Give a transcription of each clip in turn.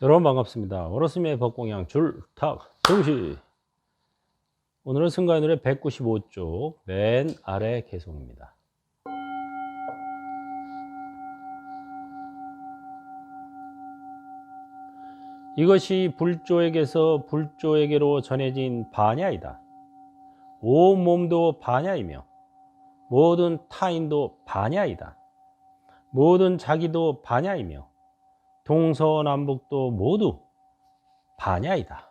여러분 반갑습니다. 오로스미의 법공양 줄탁 정시 오늘은 승가의 노래 195쪽 맨 아래 개송입니다. 이것이 불조에게서 불조에게로 전해진 반야이다. 온 몸도 반야이며 모든 타인도 반야이다. 모든 자기도 반야이며 동서남북도 모두 반야이다.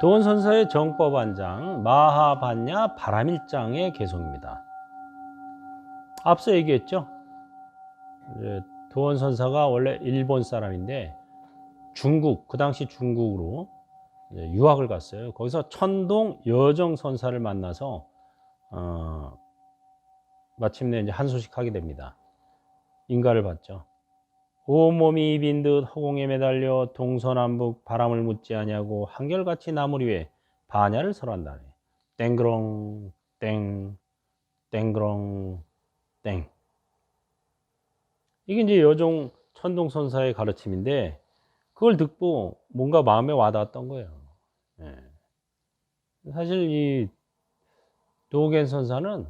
도원선사의 정법안장 마하반야 바람일장의 개송입니다. 앞서 얘기했죠. 도원선사가 원래 일본 사람인데 중국 그 당시 중국으로 유학을 갔어요. 거기서 천동 여정 선사를 만나서 어, 마침내 이제 한 소식 하게 됩니다. 인가를 받죠. 온몸이 빈듯 허공에 매달려 동서남북 바람을 묻지 아니하고 한결같이 나무리 위에 반야를 설한다네. 땡그렁 땡 땡그렁 땡. 이게 이제 여종 천동 선사의 가르침인데 그걸 듣고 뭔가 마음에 와닿았던 거예요. 예. 사실 이 도겐 선사는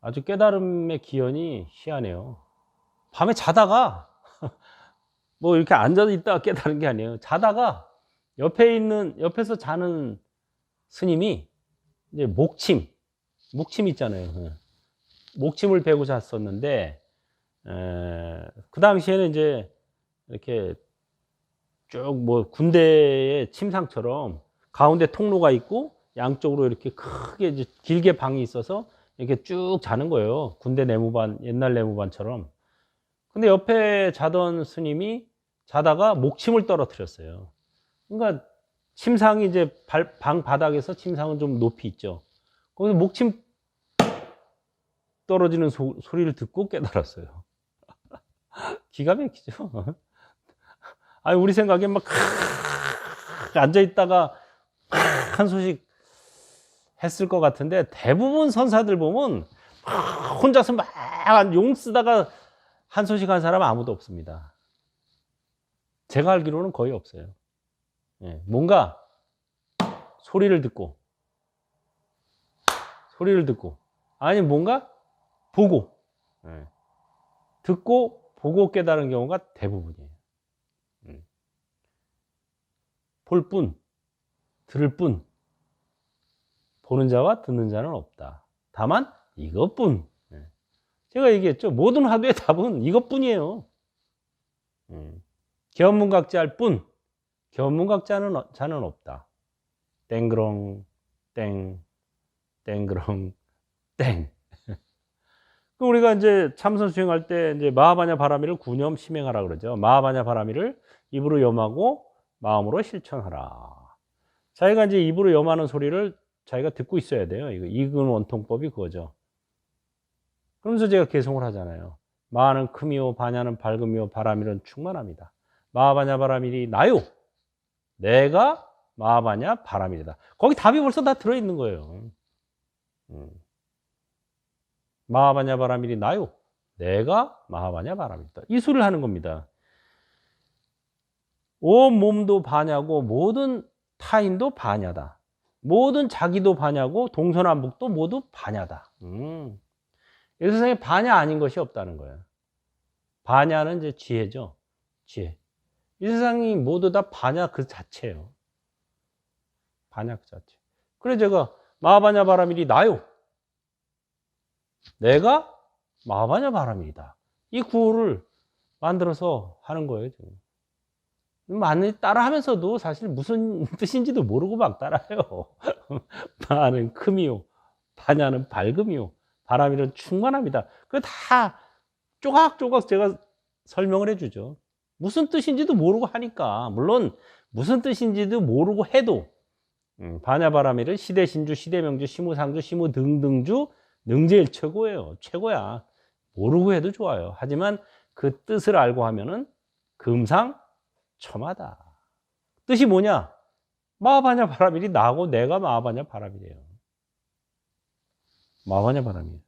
아주 깨달음의 기원이 희한해요. 밤에 자다가 뭐 이렇게 앉아 있다가 깨달은 게 아니에요. 자다가 옆에 있는 옆에서 자는 스님이 이제 목침, 목침 있잖아요. 예. 목침을 베고 잤었는데 에, 그 당시에는 이제 이렇게 쭉 뭐 군대의 침상처럼 가운데 통로가 있고 양쪽으로 이렇게 크게 길게 방이 있어서 이렇게 쭉 자는 거예요. 군대 내무반 옛날 내무반처럼. 근데 옆에 자던 스님이 자다가 목침을 떨어뜨렸어요. 그러니까 침상이 이제 발, 방 바닥에서 침상은 좀 높이 있죠. 거기서 목침 떨어지는 소, 소리를 듣고 깨달았어요. 기가 막히죠. 아니 우리 생각엔 막 앉아 있다가 한 소식 했을 것 같은데 대부분 선사들 보면 혼자서 막 용 쓰다가 한 소식 한 사람 아무도 없습니다. 제가 알기로는 거의 없어요. 예, 뭔가 소리를 듣고 소리를 듣고 아니 뭔가 보고 예, 듣고 보고 깨달은 경우가 대부분이에요. 음. 볼 뿐, 들을 뿐, 보는 자와 듣는 자는 없다. 다만 이것뿐. 예. 제가 얘기했죠. 모든 화두의 답은 이것뿐이에요. 음. 견문각자할 뿐, 견문각자는 어- 자는 없다. 땡그렁, 땡, 땡그렁, 땡. 그 우리가 이제 참선 수행할 때 이제 마하바냐 바라미를 구념 심행하라 그러죠. 마하바냐 바라미를 입으로 염하고 마음으로 실천하라. 자기가 이제 입으로 염하는 소리를 자기가 듣고 있어야 돼요. 이거 이근 원통법이 그거죠. 그러면서 제가 개송을 하잖아요. 마하는 크미요, 바냐는 밝음이요, 바라밀은 충만합니다. 마하바냐 바라밀이 나요. 내가 마하바냐 바라밀이다. 거기 답이 벌써 다 들어있는 거예요. 음. 마하바냐 바라밀이 나요. 내가 마하바냐 바라밀이다. 이 소리를 하는 겁니다. 온 몸도 바냐고 모든 타인도 바냐다. 모든 자기도 바냐고 동서남북도 모두 바냐다. 음. 이 세상에 바냐 아닌 것이 없다는 거예요. 바냐는 이제 지혜죠. 지혜. 이 세상이 모두 다 바냐 그 자체예요. 바냐 그 자체. 그래 제가 마바냐 바라밀이 나요. 내가 마바냐 바라밀이다. 이 구호를 만들어서 하는 거예요. 지금. 많이 따라하면서도 사실 무슨 뜻인지도 모르고 막 따라해요. 마는 크미요, 바냐는 밝음이요, 바람이는 충만합니다. 그 다 조각조각 제가 설명을 해주죠. 무슨 뜻인지도 모르고 하니까 물론 무슨 뜻인지도 모르고 해도 음, 바냐바라미를 시대신주, 시대명주, 시무상주, 시무 등등주 능제일 최고예요. 최고야. 모르고 해도 좋아요. 하지만 그 뜻을 알고 하면은 금상 첨하다. 뜻이 뭐냐? 마하바냐 바라밀이 나고 내가 마하바냐 바라밀이에요. 마하바냐 바라밀.